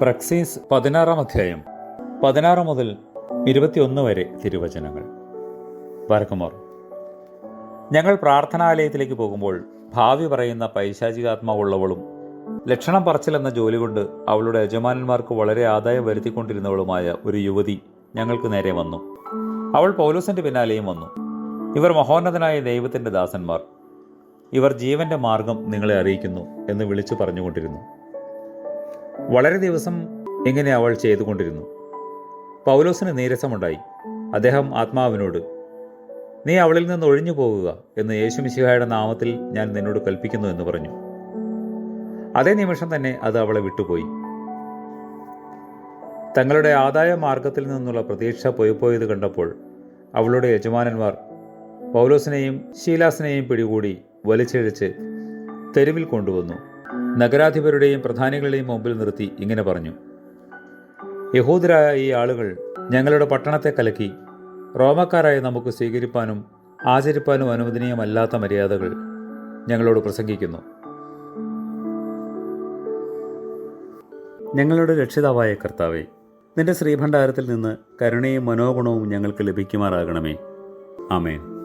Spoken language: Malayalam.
പ്രക്സീസ് പതിനാറാം അധ്യായം പതിനാറ് മുതൽ ഇരുപത്തിയൊന്ന് വരെ തിരുവചനങ്ങൾ. വരക്കുമോർ ഞങ്ങൾ പ്രാർത്ഥനാലയത്തിലേക്ക് പോകുമ്പോൾ ഭാവി പറയുന്ന പൈശാചികാത്മാവുള്ളവളും ലക്ഷണം പറച്ചിലെന്ന ജോലി കൊണ്ട് അവളുടെ യജമാനന്മാർക്ക് വളരെ ആദായം വരുത്തിക്കൊണ്ടിരുന്നവളുമായ ഒരു യുവതി ഞങ്ങൾക്ക് നേരെ വന്നു. അവൾ പൗലോസിന്റെ പിന്നാലെയും വന്നു. ഇവർ മഹോന്നതനായ ദൈവത്തിന്റെ ദാസന്മാർ. ഇവർ ജീവന്റെ മാർഗം നിങ്ങളെ അറിയിക്കുന്നു എന്ന് വിളിച്ചു പറഞ്ഞുകൊണ്ടിരുന്നു. വളരെ ദിവസം എങ്ങനെ അവൾ ചെയ്തുകൊണ്ടിരുന്നു. പൗലോസിന് നീരസമുണ്ടായി. അദ്ദേഹം ആത്മാവിനോട് നീ അവളിൽ നിന്ന് ഒഴിഞ്ഞു പോകുക എന്ന് യേശു മിശിഹായുടെ നാമത്തിൽ ഞാൻ നിന്നോട് കൽപ്പിക്കുന്നു എന്ന് പറഞ്ഞു. അതേ നിമിഷം തന്നെ അത് അവളെ വിട്ടുപോയി. തങ്ങളുടെ ആദായ മാർഗത്തിൽ നിന്നുള്ള പ്രതീക്ഷ പോയിപ്പോയത് കണ്ടപ്പോൾ അവളുടെ യജമാനന്മാർ പൗലോസിനെയും ശീലാസിനെയും പിടികൂടി വലിച്ചിഴച്ച് തെരുവിൽ കൊണ്ടുവന്നു. നഗരാധിപരുടെയും പ്രധാനികളുടെയും മുമ്പിൽ നിർത്തി ഇങ്ങനെ പറഞ്ഞു. യഹൂദരായ ഈ ആളുകൾ ഞങ്ങളുടെ പട്ടണത്തെ കലക്കി റോമക്കാരായ നമുക്ക് സ്വീകരിപ്പാനും ആചരിപ്പാനും അനുവദനീയമല്ലാത്ത മര്യാദകൾ ഞങ്ങളോട് പ്രസംഗിക്കുന്നു. ഞങ്ങളുടെ രക്ഷിതാവായ കർത്താവെ നിന്റെ ശ്രീഭണ്ഡാരത്തിൽ നിന്ന് കരുണയും മനോഗുണവും ഞങ്ങൾക്ക് ലഭിക്കുമാറാകണമേ. ആമേൻ.